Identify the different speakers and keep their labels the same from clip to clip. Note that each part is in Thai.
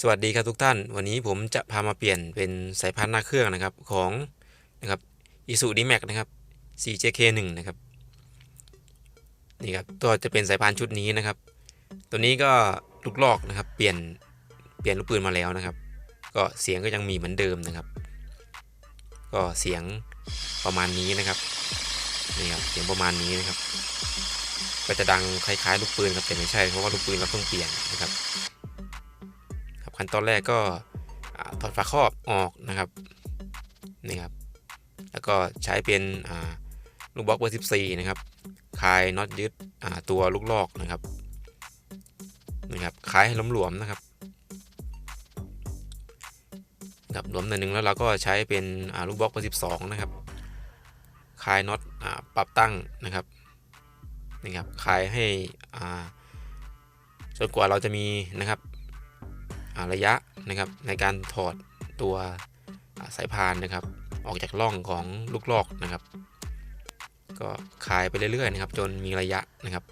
Speaker 1: สวัสดีครับทุกท่าน วันนี้ผมจะพามาเปลี่ยนเป็นสายพานหน้าเครื่องนะครับของนะครับ i s u d m a x นะครับ 4JK1 นะครับนี่ครับตัวจะเป็นสายพานชุดนี้นะครับ ตัวนี้ก็ลูกลอกนะครับ เปลี่ยนเปลี่ยนลูกปืนมาแล้วนะครับ ก็เสียงก็ยังมีเหมือนเดิมนะครับ ก็เสียงประมาณนี้นะครับนี่ครับเสียงประมาณนี้นะครับ ก็จะดังคล้ายๆลูกปืนครับแต่ไม่ใช่เพราะว่าลูกปืนเราเพิ่งเปลี่ยนนะครับ ขั้นตอนแรกก็ถอดฝาครอบออกนะครับนี่ครับแล้วก็ใช้เป็นลูกบล็อกเบอร์ 14 นะครับคลายน็อตยึดตัวลูกลอกนะครับนะครับคลายให้หลวมๆนะครับครับหลวมหนึ่งแล้วเราก็ใช้เป็นลูกบล็อกเบอร์ 12 นะครับคลายน็อตปรับตั้งนะครับนี่ครับคลายให้จนกว่าเราจะมีนะครับ ระยะนะครับในการถอดตัวสายพานนะครับ ออกจากร่องของลูกลอกนะครับ ก็คลายไปเรื่อยๆนะครับ จนมีระยะนะครับ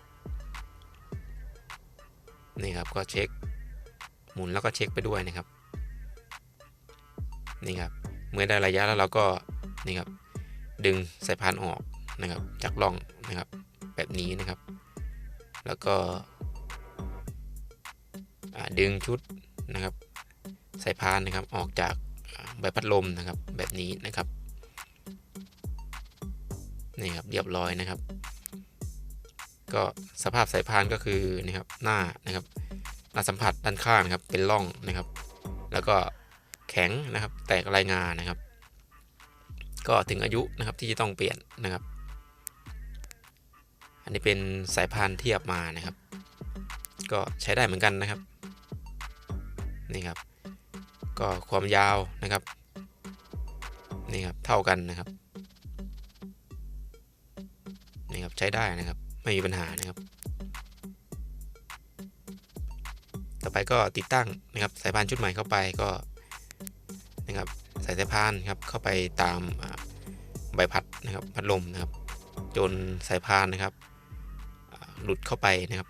Speaker 1: นี่ครับก็เช็คหมุนแล้วก็เช็คไปด้วยนะครับนี่ครับเมื่อได้ระยะแล้วเราก็นี่ครับดึงสายพานออกนะครับจากร่องนะครับแบบนี้นะครับ แล้วก็ดึงชุด นะครับสายพานนะครับออกจากใบพัดลมนะครับแบบนี้นะครับนี่ครับเรียบร้อยนะครับ ก็สภาพสายพานก็คือนะครับหน้านะครับหน้าสัมผัสด้านข้างนะครับเป็นร่องนะครับ แล้วก็แข็งนะครับแตกรายงานนะครับ ก็ถึงอายุนะครับที่จะต้องเปลี่ยนนะครับ อันนี้เป็นสายพานเทียบมานะครับ ก็ใช้ได้เหมือนกันนะครับ นี่ครับ ก็ความยาวนะครับ นี่ครับเท่ากันนะครับ นี่ครับใช้ได้นะครับ ไม่มีปัญหานะครับ ต่อไปก็ติดตั้งนะครับสายพานชุดใหม่เข้าไปก็นะครับใส่สายพานครับเข้าไปตามใบพัดนะครับพัดลมนะครับ จนสายพานนะครับหลุดเข้าไปนะครับ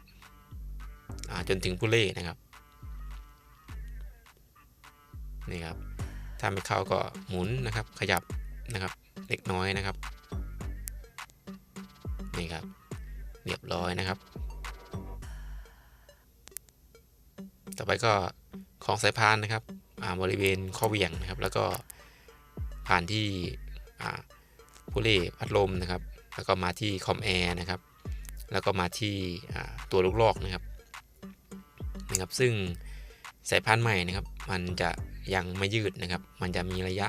Speaker 1: จนถึงผู้เล่นะครับ นี่ครับถ้าไม่เข้าก็หมุนนะครับ ขยับนะครับเล็กน้อยนะครับนี่ครับเรียบร้อยนะครับ ต่อไปก็ของสายพานนะครับบริเวณข้อเหวี่ยงนะครับ แล้วก็ผ่านที่ผู้เล่พัดลมนะครับ แล้วก็มาที่คอมแอร์นะครับ แล้วก็มาที่ตัวลูกลอกนะครับนะครับ ซึ่งสายพานใหม่นะครับ มันจะ ยังไม่ยืดนะครับ มันจะมีระยะ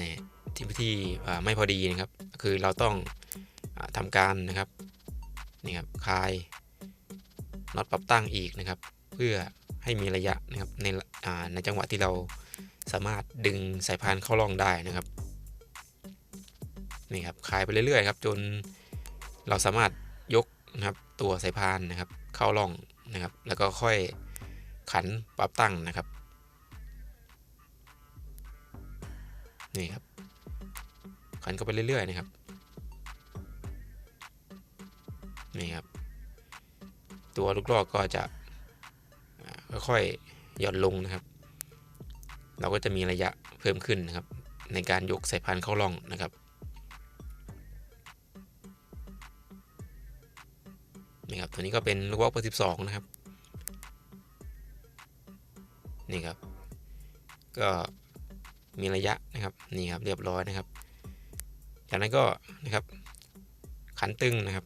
Speaker 1: นี่ยที่ที่ไม่พอดีนะครับ คือเราต้องอาทำการนะครับนี่ครับคลายน็อตปรับตั้งอีกนะครับ เพื่อให้มีระยะนะครับในในจังหวะที่เราสามารถดึงสายพานเข้าร่องได้นะครับนี่ครับคลายไปเรื่อยๆครับจนเราสามารถยกนะครับตัวสายพานนะครับเข้าร่องนะครับ แล้วก็ค่อยขันปรับตั้งนะครับ นี่ครับขันเข้าไปเรื่อยๆนะครับ นี่ครับ ตัวลูกลอกก็จะค่อยๆหย่อนลงนะครับ เราก็จะมีระยะเพิ่มขึ้นนะครับ ในการยกสายพานเข้าร่องนะครับนี่ครับตัวนี้ก็เป็นลูกวอกเบอร์สิบสองนะครับ นี่ครับ ก็ มีระยะนะครับนี่ครับเรียบร้อยนะครับ จากนั้นก็นะครับ ขันตึงนะครับ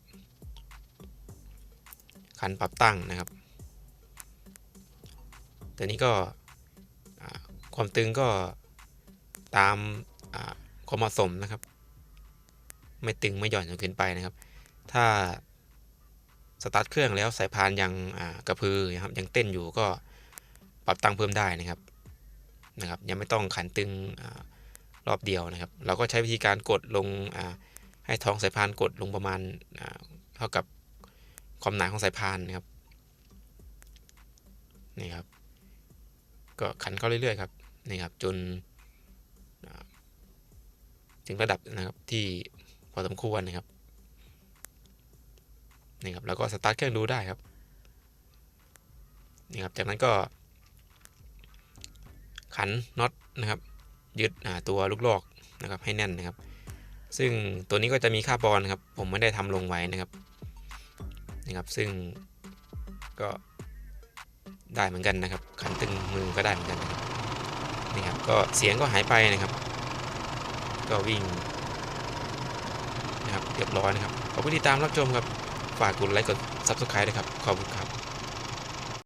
Speaker 1: ขันปรับตั้งนะครับตัวนี้ก็ความตึงก็ตามความเหมาะสมนะครับ ไม่ตึงไม่หย่อนจนเกินไปนะครับ ถ้าสตาร์ทเครื่องแล้วสายพานยังกระพือนะครับยังเต้นอยู่ก็ปรับตั้งเพิ่มได้นะครับ นะครับยังไม่ต้องขันตึงอรอบเดียวนะครับ เราก็ใช้วิธีการกดลงให้ท้องสายพานกดลงประมาณาเท่ากับความหนาของสายพานนะครับนี่ครับ ก็ขันเข้าเรื่อยๆครับนี่ครับจนถึงระดับนะครับที่พอสมควรนะครับนี่ครับแล้วก็สตาร์ทเครื่องดูได้ครับนี่ครับจากนั้นก็ ขันน็อตนะครับยึดตัวลูกลอกนะครับให้แน่นนะครับ ซึ่งตัวนี้ก็จะมีค่าบอลนะครับผมไม่ได้ทำลงไว้นะครับนะครับ ซึ่งก็ได้เหมือนกันนะครับ ขันตึงมือก็ได้เหมือนกันนะครับนี่ครับก็เสียงก็หายไปนะครับ ก็วิ่งนะครับเรียบร้อยนะครับขอบคุณที่ตามรับชมครับฝากกดไลค์กด subscribe นะครับขอบคุณครับ